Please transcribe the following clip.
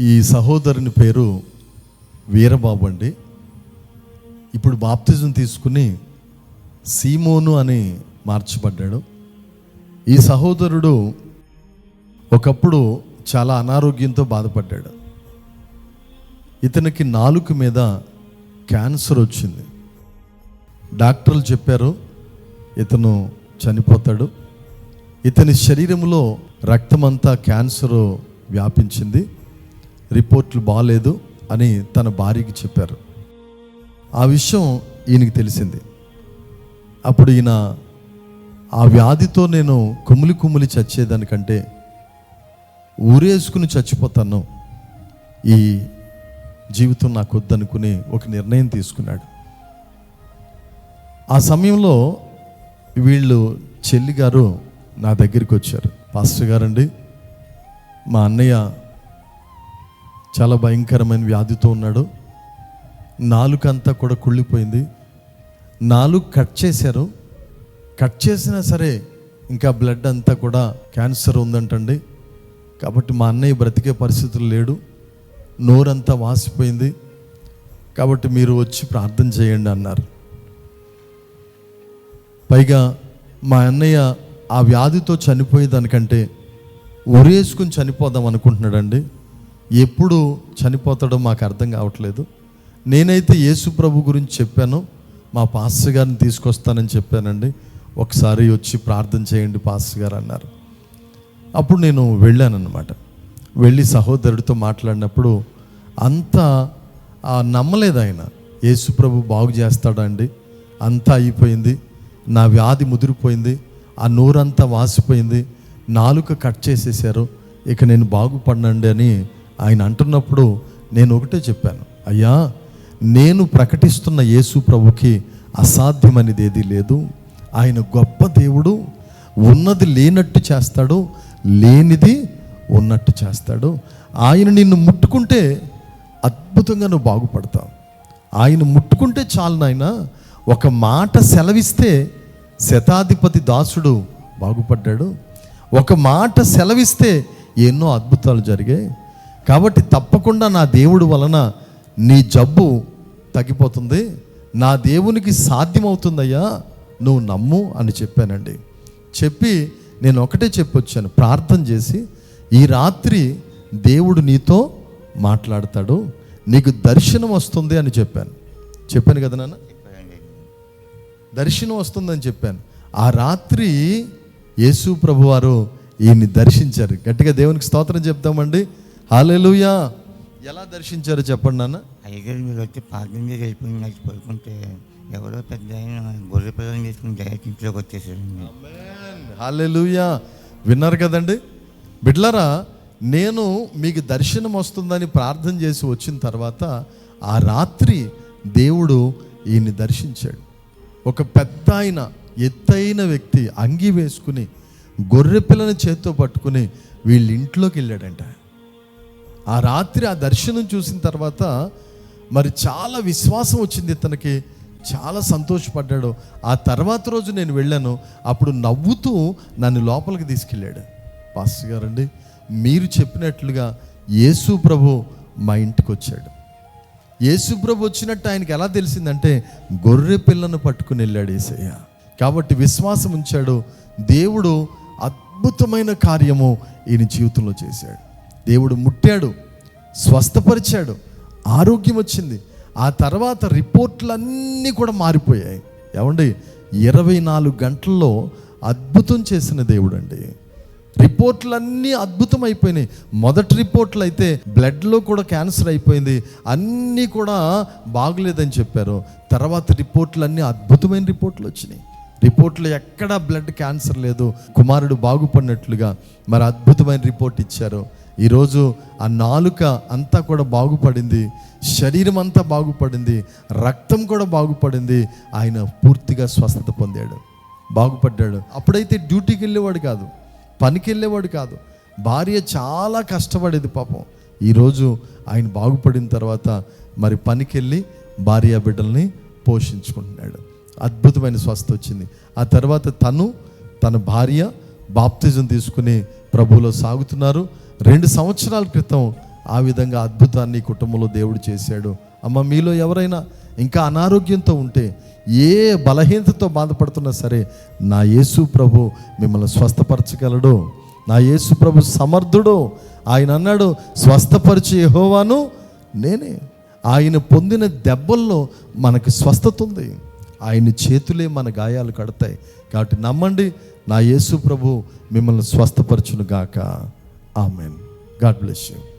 ఈ సహోదరుని పేరు వీరబాబు అండి. ఇప్పుడు బాప్తిజం తీసుకుని సీమోను అని మార్చబడ్డాడు. ఈ సహోదరుడు ఒకప్పుడు చాలా అనారోగ్యంతో బాధపడ్డాడు. ఇతనికి నాలుక మీద క్యాన్సర్ వచ్చింది. డాక్టర్లు చెప్పారు ఇతను చనిపోతాడు. ఇతని శరీరంలో రక్తమంతా క్యాన్సర్ వ్యాపించింది. రిపోర్ట్లు బాగాలేదు అని తన భార్యకి చెప్పారు. ఆ విషయం ఈయనకి తెలిసింది. అప్పుడు ఈయన ఆ వ్యాధితో నేను కుమిలి కుమిలి చచ్చేదానికంటే ఊరేసుకుని చచ్చిపోతాను. ఈ జీవితం నాకు వద్దనుకుని ఒక నిర్ణయం తీసుకున్నాడు. ఆ సమయంలో వీళ్ళు చెల్లి గారు నా దగ్గరికి వచ్చారు. పాస్టర్ గారండి మా అన్నయ్య చాలా భయంకరమైన వ్యాధితో ఉన్నాడు. నాలుకంతా కూడా కుళ్ళిపోయింది. నాలుగు కట్ చేశారు. కట్ చేసినా సరే ఇంకా బ్లడ్ అంతా కూడా క్యాన్సర్ ఉందంటండి. కాబట్టి మా అన్నయ్య బ్రతికే పరిస్థితులు లేడు. నోరంతా వాసిపోయింది. కాబట్టి మీరు వచ్చి ప్రార్థన చేయండి అన్నారు. పైగా మా అన్నయ్య ఆ వ్యాధితో చనిపోయేదానికంటే ఉరేసుకుని చనిపోదాం అనుకుంటున్నాడండి. ఎప్పుడు చనిపోతాడో మాకు అర్థం కావట్లేదు. నేనైతే యేసు ప్రభు గురించి చెప్పాను. మా పాస్ గారిని తీసుకొస్తానని చెప్పానండి. ఒకసారి వచ్చి ప్రార్థన చేయండి పాస్ గారు అన్నారు. అప్పుడు నేను వెళ్ళానన్నమాట. వెళ్ళి సహోదరుడితో మాట్లాడినప్పుడు అంతా నమ్మలేదు ఆయన. యేసు ప్రభు బాగు చేస్తాడండి. అంతా అయిపోయింది. నా వ్యాధి ముదిరిపోయింది. ఆ నోరంతా వాసిపోయింది. నాలుక కట్ చేసేసారు. ఇక నేను బాగుపడినండి అని ఆయన అంటున్నప్పుడు నేను ఒకటే చెప్పాను. అయ్యా నేను ప్రకటిస్తున్న యేసు ప్రభుకి అసాధ్యమనేది ఏదీ లేదు. ఆయన గొప్ప దేవుడు ఉన్నది లేనట్టు చేస్తాడు లేనిది ఉన్నట్టు చేస్తాడు. ఆయన నిన్ను ముట్టుకుంటే అద్భుతంగా నువ్వు బాగుపడతావు. ఆయన ముట్టుకుంటే చాలు నాయన. ఒక మాట సెలవిస్తే శతాధిపతి దాసుడు బాగుపడ్డాడు. ఒక మాట సెలవిస్తే ఎన్నో అద్భుతాలు జరిగాయి. కాబట్టి తప్పకుండా నా దేవుడు వలన నీ జబ్బు తగ్గిపోతుంది. నా దేవునికి సాధ్యమవుతుందయ్యా నువ్వు నమ్ము అని చెప్పానండి. చెప్పి నేను ఒకటే చెప్పొచ్చాను ప్రార్థన చేసి ఈ రాత్రి దేవుడు నీతో మాట్లాడతాడు నీకు దర్శనం వస్తుంది అని చెప్పాను. చెప్పాను కదా నాన్న? దర్శనం వస్తుందని చెప్పాను. ఆ రాత్రి యేసు ప్రభువారు ఈయన్ని దర్శించారు. గట్టిగా దేవునికి స్తోత్రం చెప్తామండి. హాలేలుయా ఎలా దర్శించారో చెప్పండి నాన్న? అయ్యగారు మీరు వచ్చి ప్రార్థన చేసి వెళ్ళిపోయి పడుకుంటే ఎవరో పెద్ద ఆయన గొర్రె పిల్లలు తీసుకుని డైరెక్ట్ ఇంట్లోకి వచ్చేసారండి హాలెలుయా విన్నారు కదండి? బిడ్లరా నేను మీకు దర్శనం వస్తుందని ప్రార్థన చేసి వచ్చిన తర్వాత ఆ రాత్రి దేవుడు ఈయన్ని దర్శించాడు. ఒక పెద్ద ఆయన ఎత్తైన వ్యక్తి అంగి వేసుకుని గొర్రె పిల్లని చేత్తో పట్టుకుని వీళ్ళ ఇంట్లోకి వెళ్ళాడంట. ఆ రాత్రి ఆ దర్శనం చూసిన తర్వాత మరి చాలా విశ్వాసం వచ్చింది ఇతనికి చాలా సంతోషపడ్డాడు. ఆ తర్వాత రోజు నేను వెళ్ళాను. అప్పుడు నవ్వుతూ నన్ను లోపలికి తీసుకెళ్ళాడు. పాస్టర్ గారండి మీరు చెప్పినట్లుగా యేసు ప్రభు మా ఇంటికి వచ్చాడు. యేసు ప్రభు వచ్చినట్టు ఆయనకి ఎలా తెలిసిందంటే గొర్రె పిల్లను పట్టుకుని వెళ్ళాడు ఏసయ్య. కాబట్టి విశ్వాసం ఉంచాడు. దేవుడు అద్భుతమైన కార్యము ఈయన జీవితంలో చేశాడు. దేవుడు ముట్టాడు స్వస్థపరిచాడు ఆరోగ్యం వచ్చింది. ఆ తర్వాత రిపోర్ట్లన్నీ కూడా మారిపోయాయి. ఏమండి? ఇరవై నాలుగు గంటల్లో అద్భుతం చేసిన దేవుడు అండి రిపోర్ట్లన్నీ అద్భుతం అయిపోయినాయి మొదటి రిపోర్ట్లు అయితే బ్లడ్లో కూడా క్యాన్సర్ అయిపోయింది. అన్నీ కూడా బాగలేదని చెప్పారు. తర్వాత రిపోర్ట్లన్నీ అద్భుతమైన రిపోర్ట్లు వచ్చినాయి. రిపోర్ట్లో ఎక్కడా బ్లడ్ క్యాన్సర్ లేదు. కుమారుడు బాగుపడినట్లుగా మరి అద్భుతమైన రిపోర్ట్ ఇచ్చారు. ఈరోజు ఆ నాలుక అంతా కూడా బాగుపడింది. శరీరం అంతా బాగుపడింది. రక్తం కూడా బాగుపడింది. ఆయన పూర్తిగా స్వస్థత పొందాడు. బాగుపడ్డాడు. అప్పుడైతే డ్యూటీకి వెళ్ళేవాడు కాదు. పనికి వెళ్ళేవాడు కాదు. భార్య చాలా కష్టపడేది పాపం. ఈరోజు ఆయన బాగుపడిన తర్వాత మరి పనికి వెళ్ళి భార్య బిడ్డల్ని పోషించుకుంటున్నాడు. అద్భుతమైన స్వస్థ వచ్చింది. ఆ తర్వాత తను తన భార్య బాప్తిజం తీసుకుని ప్రభువులో సాగుతున్నారు. రెండు సంవత్సరాల క్రితం ఆ విధంగా అద్భుతాన్ని కుటుంబంలో దేవుడు చేశాడు. అమ్మ మీలో ఎవరైనా ఇంకా అనారోగ్యంతో ఉంటే ఏ బలహీనతతో బాధపడుతున్నా సరే నా యేసు ప్రభు మిమ్మల్ని స్వస్థపరచగలడు. నా యేసు ప్రభు సమర్థుడు. ఆయన అన్నాడు స్వస్థపరిచి యెహోవాను నేనే. ఆయన పొందిన దెబ్బల్లో మనకు స్వస్థత ఉంది. ఆయన చేతులే మన గాయాలు కడతాయి. కాబట్టి నమ్మండి నా యేసు ప్రభు మిమ్మల్ని స్వస్థపరచును గాక ఆమెన్. God bless you.